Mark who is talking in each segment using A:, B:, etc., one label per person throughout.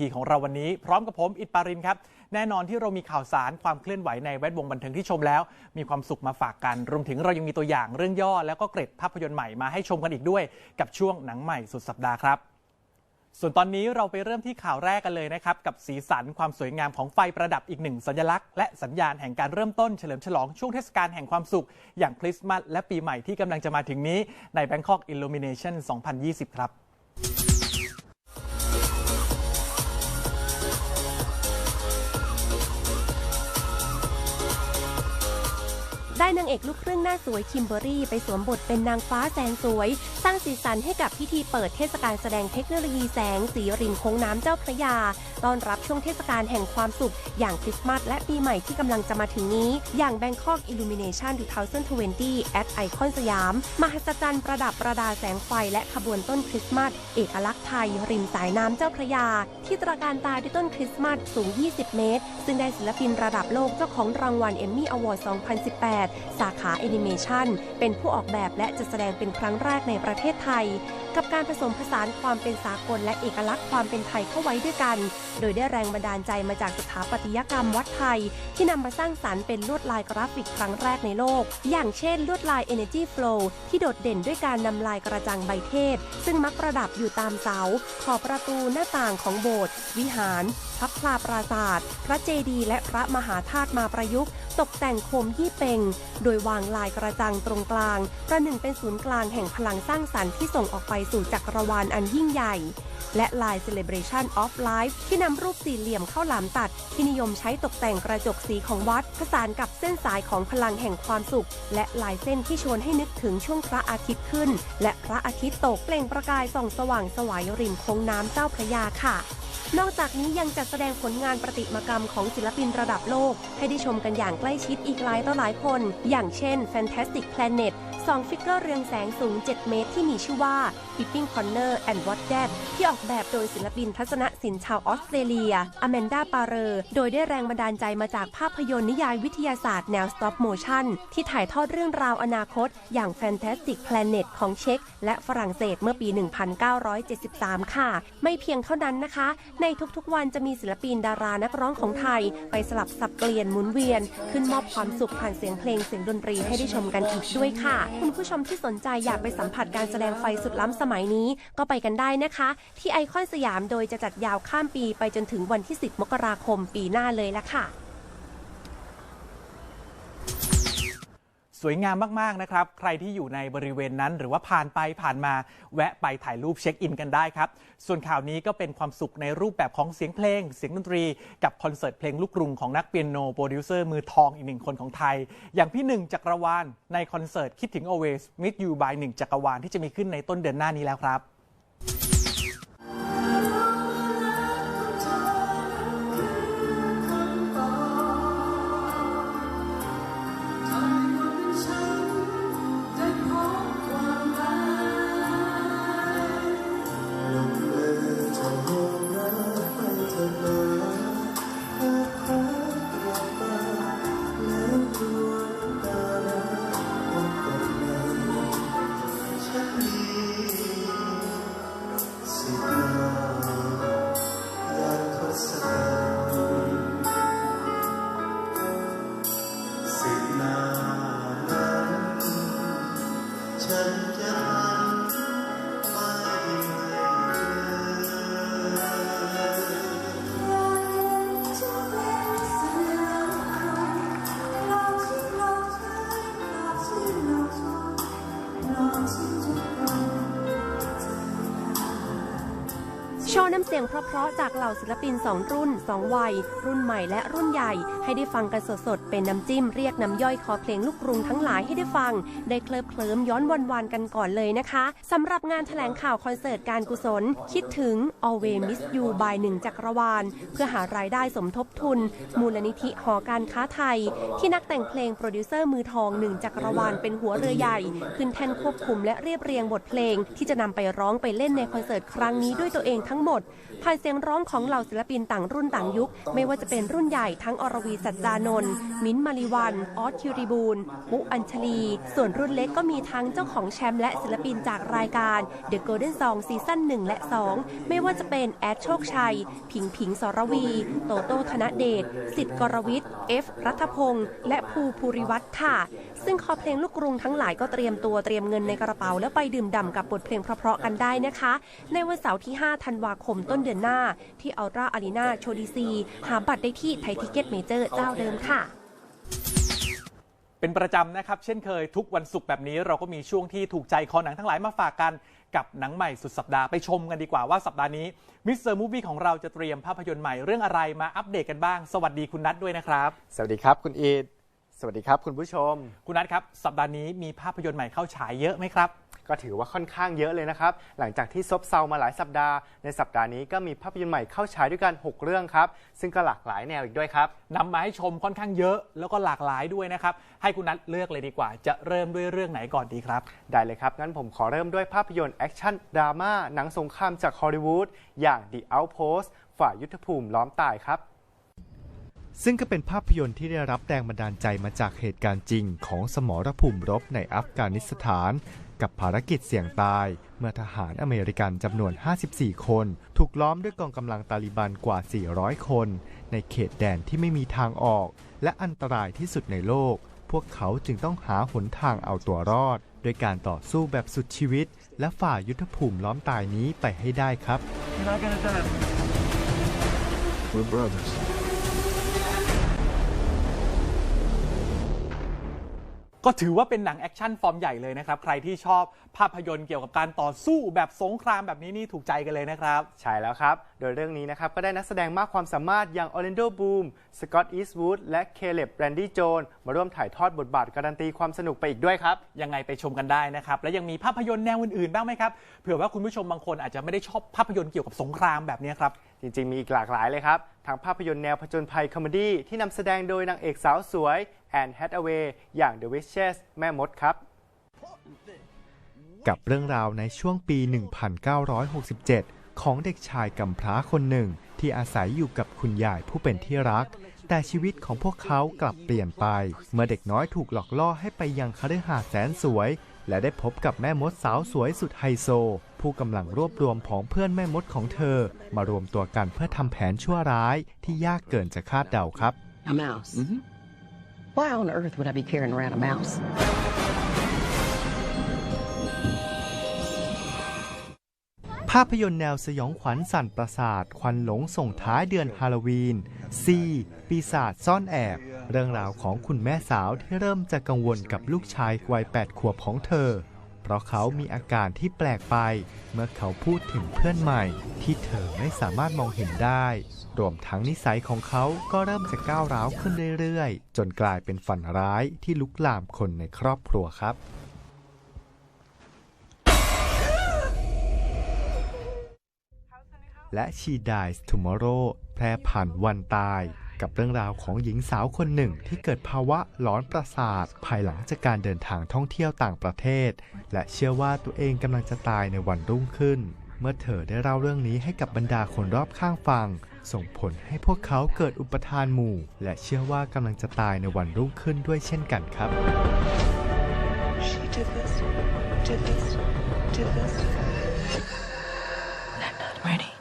A: ทีของเราวันนี้พร้อมกับผมอิดปารินครับ แน่นอนที่เรามีข่าวสารความเคลื่อนไหวในแวดวงบันเทิงที่ชมแล้ว มีความสุขมาฝากกัน รวมถึงเรายังมีตัวอย่างเรื่องย่อ แล้วก็เกร็ดภาพยนตร์ใหม่มาให้ชมกันอีกด้วย กับช่วงหนังใหม่สุดสัปดาห์ครับ ส่วนตอนนี้เราไปเริ่มที่ข่าวแรกกันเลยนะครับ กับสีสันความสวยงามของไฟประดับอีกหนึ่งสัญลักษณ์และสัญญาณแห่งการเริ่มต้นเฉลิมฉลองช่วงเทศกาลแห่งความสุข อย่างคริสต์มาสและปีใหม่ที่กำลังจะมาถึงนี้ใน Bangkok Illumination 2020 ครับา
B: งเอกลูกครึ่งหน้าสวยคิมเบอรี่ไปสวมบทเป็นนางฟ้าแสนสวย สร้างสีสันให้กับพิธีเปิดเทศกาลแสดงเทคโนโลยีแสงสีริมโค้งน้ำเจ้าพระยา ต้อนรับช่วงเทศกาลแห่งความสุข อย่างคริสต์มาสและปีใหม่ที่กำลังจะมาถึงนี้ อย่าง Bangkok Illumination 2020 at Icon สยาม มหัศจรรย์ประดับประดาแสงไฟและขบวนต้นคริสต์มาสเอกลักษณ์ไทย ริมสายน้ำเจ้าพระยา ที่ตระการตาด้วยต้นคริสต์มาสสูง 20 เมตร ซึ่งได้ศิลปินระดับโลกเจ้าของรางวัลเอมมี่อวอร์ด 2018สาขาแอนิเมชันเป็นผู้ออกแบบและจัดแสดงเป็นครั้งแรกในประเทศไทย กับการผสมผสานความเป็นสากลและเอกลักษณ์ความเป็นไทยเข้าไว้ด้วยกัน โดยได้แรงบันดาลใจมาจากสถาปัตยกรรมวัดไทย ที่นำมาสร้างสรรค์เป็นลวดลายกราฟิกครั้งแรกในโลก อย่างเช่นลวดลาย Energy Flow ที่โดดเด่นด้วยการนำลายกระจังใบเทศ ซึ่งมักประดับอยู่ตามเสา ขอบประตูหน้าต่างของโบสถ์วิหาร พับพลาปราศาสตร์พระเจดีย์และพระมหาธาตุมาประยุกต์ ตกแต่งโคมยี่เปงโดยวางลายกระจังตรงกลาง ประหนึ่งเป็นศูนย์กลางแห่งพลังสร้างสรรค์ที่ส่งออกไปสู่จักรวาลอันยิ่งใหญ่ และลาย Celebration of Life ที่นำรูปสี่เหลี่ยมเข้าหลามตัด ที่นิยมใช้ตกแต่งกระจกสีของวัด ผสานกับเส้นสายของพลังแห่งความสุข และลายเส้นที่ชวนให้นึกถึงช่วงพระอาทิตย์ขึ้น และพระอาทิตย์ตกเปล่งประกายส่องสว่างสวายริมโค้งน้ำเจ้าพระยาค่ะนอกจากนี้ยังจัดแสดงผลงานประติมากรรมของศิลปินระดับโลก ให้ได้ชมกันอย่างใกล้ชิดอีกหลายต่อหลายคน อย่างเช่น Fantastic Planet สองฟิกเกอร์เรืองแสงสูง 7 เมตรที่มีชื่อว่า Pipping Corner and What That ที่ออกแบบโดยศิลปินทัศนศิลป์ชาวออสเตรเลียอแมนดาปาเรอร์โดยได้แรงบันดาลใจมาจากภาพยนตร์นิยายวิทยาศาสตร์แนว stop motion ที่ถ่ายทอดเรื่องราวอนาคต อย่าง Fantastic Planet ของเช็กและฝรั่งเศสเมื่อปี 1973 ค่ะ ไม่เพียงเท่านั้นนะคะ ในทุกๆวันจะมีศิลปินดารานักร้องของไทย ไปสลับสับเปลี่ยนหมุนเวียน ขึ้นมอบความสุขผ่านเสียงเพลงเสียงดนตรีให้ได้ชมกันอีกด้วยค่ะคุณผู้ชมที่สนใจอยากไปสัมผัสการแสดงไฟสุดล้ำสมัยนี้ ก็ไปกันได้นะคะ ที่ไอคอนสยามโดยจะจัดยาวข้ามปีไปจนถึงวันที่ 10 มกราคมปีหน้าเลยละค่ะ
A: สวยงามมากๆนะครับ ใครที่อยู่ในบริเวณนั้น หรือว่าผ่านไปผ่านมาแวะไปถ่ายรูปเช็คอินกันได้ครับ ส่วนข่าวนี้ก็เป็นความสุขในรูปแบบของเสียงเพลง เสียงดนตรี กับคอนเสิร์ตเพลงลูกกรุงของนักเปียโนโปรดิวเซอร์มือทองอีกหนึ่งคนของไทย อย่างพี่หนึ่งจักรวาลในคอนเสิร์ตคิดถึง always meet you by หนึ่งจักรวาลที่จะมีขึ้นในต้นเดือนหน้านี้แล้วครับ
C: สิ
B: สียงเพราะๆจากเหล่าศิลปิน 2 รุ่น 2 วัย รุ่นใหม่และรุ่นใหญ่ ให้ได้ฟังกันสดๆ เป็นน้ำจิ้มเรียกน้ำย่อยคอเพลงลูกกรุงทั้งหลายให้ได้ฟัง ได้เคลิบเคลิ้มย้อนวันๆกันก่อนเลยนะคะสำหรับงานแถลงข่าวคอนเสิร์ตการกุศล คิดถึง Always Miss You by หนึ่งจักรวาล เพื่อหารายได้สมทบทุน มูลนิธิหอการค้าไทย ที่นักแต่งเพลงโปรดิวเซอร์มือทองหนึ่งจักรวาลเป็นหัวเรือใหญ่ ขึ้นแท่นควบคุมและเรียบเรียงบทเพลง ที่จะนำไปร้องไปเล่นในคอนเสิร์ตครั้งนี้ด้วยตัวเองทั้งหมดผ่านเสียงร้องของเหล่าศิลปินต่างรุ่นต่างยุค ไม่ว่าจะเป็นรุ่นใหญ่ทั้งอรวีสัจจานนท์มิ้นท์มาริวัน ออสคิวริบูลมุอัญชลี ส่วนรุ่นเล็กก็มีทั้งเจ้าของแชมป์และศิลปินจากรายการ The Golden Song ซีซั่น1และ 2 ไม่ว่าจะเป็นแอดโชคชัย ผิงผิงสรวี โตโต้ธนเดชสิทธิ์กรวิทย์เอฟ รัฐพงศ์และภูภูริวัฒน์ค่ะ ซึ่งคอเพลงลูกกรุงทั้งหลายก็เตรียมตัวเตรียมเงินในกระเป๋า แล้วไปดื่มด่ำกับบทเพลงเพราะๆกันได้นะคะ ในวันเสาร์ที่ 5 ธันวาคมต้นเดือนหน้า ที่อัลตราอารีนาโชดีซี หาบัตรได้ที่ไทยทิเก็ตเมเจอร์เจ้าเดิมค่ะ
A: เป็นประจำนะครับ เช่นเคยทุกวันศุกร์แบบนี้เราก็มีช่วงที่ถูกใจคอหนังทั้งหลายมาฝากกันกับหนังใหม่สุดสัปดาห์ไปชมกันดีกว่าว่าสัปดาห์นี้มิสเตอร์มูฟวี่ของเราจะเตรียมภาพยนตร์ใหม่เรื่องอะไรมาอัปเดตกันบ้าง สวัสดีคุณนัทด้วยนะครับ
D: สวัสดีครับคุณอีดส วัสดีครับคุณผู้ชม
A: คุณนัทครับ สัปดาห์นี้มีภาพยนตร์ใหม่เข้าฉายเยอะไหมครับ
D: ก็ถือว่าค่อนข้างเยอะเลยนะครับ หลังจากที่ซบเซามาหลายสัปดาห์ ในสัปดาห์นี้ก็มีภาพยนตร์ใหม่เข้าฉายด้วยกัน 6 เรื่องครับ ซึ่งก็หลากหลายแนวอีกด้วยครับ
A: นำมาให้ชมค่อนข้างเยอะแล้วก็หลากหลายด้วยนะครับ ให้คุณนัทเลือกเลยดีกว่า จะเริ่มด้วยเรื่องไหนก่อนดีครับ
D: ได้เลยครับ งั้นผมขอเริ่มด้วยภาพยนตร์แอคชั่นดราม่าหนังสงครามจากฮอลลีวูดอย่าง The Outpost ฝ่ายยุทธภูมิล้อมตายครับ
E: ซึ่งก็เป็นภาพยนตร์ที่ได้รับแรงบันดาลใจมาจากเหตุการณ์จริงของสมรภูมิรบในอัฟกานิสถาน กับภารกิจเสี่ยงตาย เมื่อทหารอเมริกันจำนวน 54 คน ถูกล้อมด้วยกองกำลังตาลิบันกว่า 400 คน ในเขตแดนที่ไม่มีทางออก และอันตรายที่สุดในโลก พวกเขาจึงต้องหาหนทางเอาตัวรอดโดยการต่อสู้แบบสุดชีวิต และฝ่ายุทธภูมิล้อมตายนี้ไปให้ได้ครับ
C: We're brothers.
A: ก็ถือว่าเป็นหนังแอคชั่นฟอร์มใหญ่เลยนะครับ ใครที่ชอบภาพยนตร์เกี่ยวกับการต่อสู้แบบสงครามแบบนี้นี่ถูกใจกันเลยนะครับ
D: ใช่แล้วครับ โดยเรื่องนี้นะครับ ก็ได้นักแสดงมากความสามารถอย่างออ l ลนโดบูมสกอตต์อีสต์วูดและเคเลบแรนดี้โจนมาร่วมถ่ายทอดบทบาทการันตีความสนุกไปอีกด้วยครับ
A: ยังไงไปชมกันได้นะครับ และยังมีภาพยนตร์แนวอื่นๆบ้างไหมครับเผื่อว่าคุณผู้ชมบางคนอาจจะไม่ได้ชอบภาพยนตร์เกี่ยวกับสงครามแบบนี้ครับ
D: จริงๆมีอีกหลากหลายเลยครับทั้งภาพยนตร์แนวผจญภัยคอมเมดี้ที่นำแสดงโดยนางเอกสาวสวย แอนแฮทเวย์อย่าง The Witches แม่มดครับ
E: กับเรื่องราวในช่วงปี 1967 ของเด็กชายกำพร้าคนหนึ่ง ที่อาศัยอยู่กับคุณยายผู้เป็นที่รัก แต่ชีวิตของพวกเขากลับเปลี่ยนไป เมื่อเด็กน้อยถูกหลอกล่อให้ไปยังคฤหาสน์แสนสวย และได้พบกับแม่มดสาวสวยสุดไฮโซ ผู้กำลังรวบรวมผองเพื่อนแม่มดของเธอ มารวมตัวกันเพื่อทำแผนชั่วร้ายที่ยากเกินจะคาดเดาครับ
F: A mouse. Why on earth would I be carrying around a mouse?
E: ภาพยนตร์แนวสยองขวัญสั่นประสาท ควันหลงส่งท้ายเดือนฮาโลวีน C ปีศาจซ่อนแอบ เรื่องราวของคุณแม่สาวที่เริ่มจะกังวลกับลูกชายวัย8ขวบของเธอ เพราะเขามีอาการที่แปลกไป เมื่อเขาพูดถึงเพื่อนใหม่ ที่เธอไม่สามารถมองเห็นได้ รวมทั้งนิสัยของเขาก็เริ่มจะก้าวร้าวขึ้นเรื่อยๆ จนกลายเป็นฝันร้ายที่ลุกลามคนในครอบครัวครับและ She Dies Tomorrow แพร่ผ่านวันตาย กับเรื่องราวของหญิงสาวคนหนึ่งที่เกิดภาวะหลอนประสาท ภายหลังจากการเดินทางท่องเที่ยวต่างประเทศ และเชื่อว่าตัวเองกำลังจะตายในวันรุ่งขึ้น เมื่อเธอได้เล่าเรื่องนี้ให้กับบรรดาคนรอบข้างฟัง ส่งผลให้พวกเขาเกิดอุปทานหมู่ และเชื่อว่ากำลังจะตายในวันรุ่งขึ้นด้วยเช่นกันครับ
G: She did this, did this, did this. I'm not ready.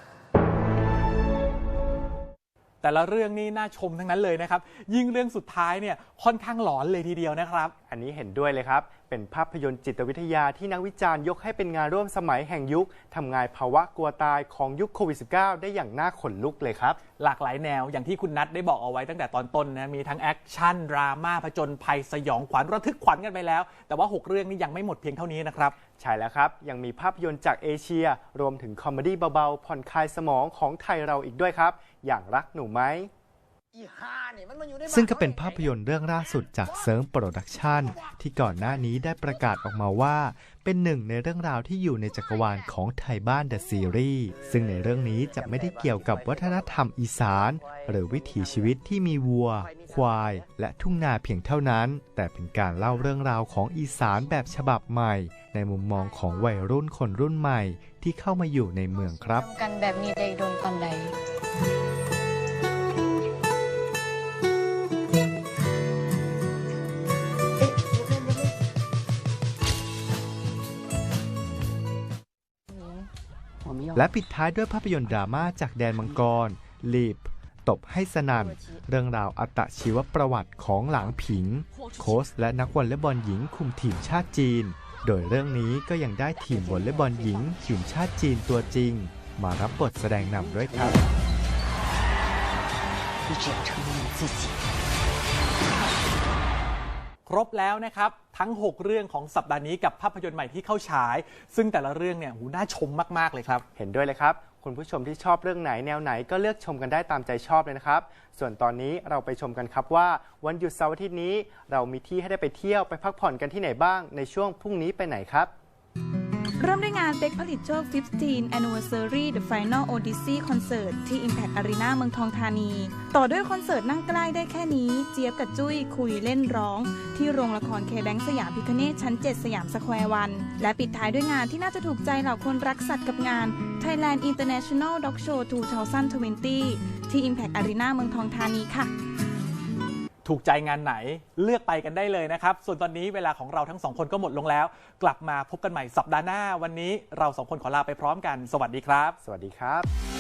A: แต่ละเรื่องนี่น่าชมทั้งนั้นเลยนะครับ ยิ่งเรื่องสุดท้ายเนี่ยค่อนข้างหลอนเลยทีเดียวนะครับ
D: อันนี้เห็นด้วยเลยครับ เป็นภาพยนตร์จิตวิทยาที่นักวิจารณ์ยกให้เป็นงานร่วมสมัยแห่งยุคทำงานภาวะกลัวตายของยุคโควิด -19 ได้อย่างน่าขนลุกเลยครับ
A: หลากหลายแนวอย่างที่คุณนัทได้บอกเอาไว้ตั้งแต่ตอนต้นนะมีทั้งแอคชั่นดราม่าผจญภัยสยองขวัญระทึกขวัญกันไปแล้ว แต่ว่า 6 เรื่องนี้ยังไม่หมดเพียงเท่านี้นะครับ
D: ใช่แล้วครับ ยังมีภาพยนตร์จากเอเชีย รวมถึงคอมเมดี้เบาๆผ่อนคลายสมองของไทยเราอีกด้วยครับ อย่างรักหนูไหม
E: ซึ่งก็เป็นภาพยนตร์เรื่องล่าสุดจากเซิร์ฟโปรดักชันที่ก่อนหน้านี้ได้ประกาศออกมาว่า เป็นหนึ่งในเรื่องราวที่อยู่ในจักรวาลของไทยบ้านเดอะซีรีส์ซึ่งในเรื่องนี้จะไม่ได้เกี่ยวกับวัฒนธรรมอีสาน หรือวิถีชีวิตที่มีวัว ควาย และทุ่งนาเพียงเท่านั้น แต่เป็นการเล่าเรื่องราวของอีสานแบบฉบับใหม่ ในมุมมองของวัยรุ่นคนรุ่นใหม่ ที่เข้ามาอยู่ในเมืองครับ
H: กันแบบนี้ได้โดนปันใด
E: และปิดท้ายด้วยภาพยนตร์ดราม่าจากแดนมังกร ลีบ ตบให้สนัน่น เรื่องราวอัตชีวประวัติของหลางผิง โค้ชและนักวอลเลย์บอลหญิงคุมทีมชาติจีน โดยเรื่องนี้ก็ยังได้ทีมวอลเลย์บอลหญิงทีมชาติจีนตัวจริง มารับบทแสดงนำด้วยครับ
A: รบแล้วนะครับ ทั้ง 6 เรื่องของสัปดาห์นี้กับภาพยนตร์ใหม่ที่เข้าฉาย ซึ่งแต่ละเรื่องเนี่ยหูน่าชมมาก ๆ เลยครับ
D: เห็นด้วยเลยครับ คุณผู้ชมที่ชอบเรื่องไหนแนวไหนก็เลือกชมกันได้ตามใจชอบเลยนะครับ ส่วนตอนนี้เราไปชมกันครับว่า วันหยุดเสาร์อาทิตย์นี้ เรามีที่ให้ได้ไปเที่ยวไปพักผ่อนกันที่ไหนบ้างในช่วงพรุ่งนี้ไปไหนครับ
I: เริ่มด้วยงานเป็กผลิตโชค 15 Anniversary The Final Odyssey Concert ที่ Impact Arena เมืองทองธานี ต่อด้วยคอนเสิร์ตนั่งใกล้ได้แค่นี้ เจี๊ยบกับจุ้ยคุยเล่นร้อง ที่โรงละครเคแบงสยามพิคเนตชั้น 7 สยามสแควร์วัน และปิดท้ายด้วยงานที่น่าจะถูกใจเหล่าคนรักสัตว์กับงาน Thailand International Dog Show 2020 ที่ Impact Arena เมืองทองธานีค่ะ
A: ถูกใจงานไหนเลือกไปกันได้เลยนะครับ ส่วนตอนนี้เวลาของเราทั้งสองคนก็หมดลงแล้ว กลับมาพบกันใหม่สัปดาห์หน้า วันนี้เราสองคนขอลาไปพร้อมกัน สวัสดีครับ
D: สวัสดีครับ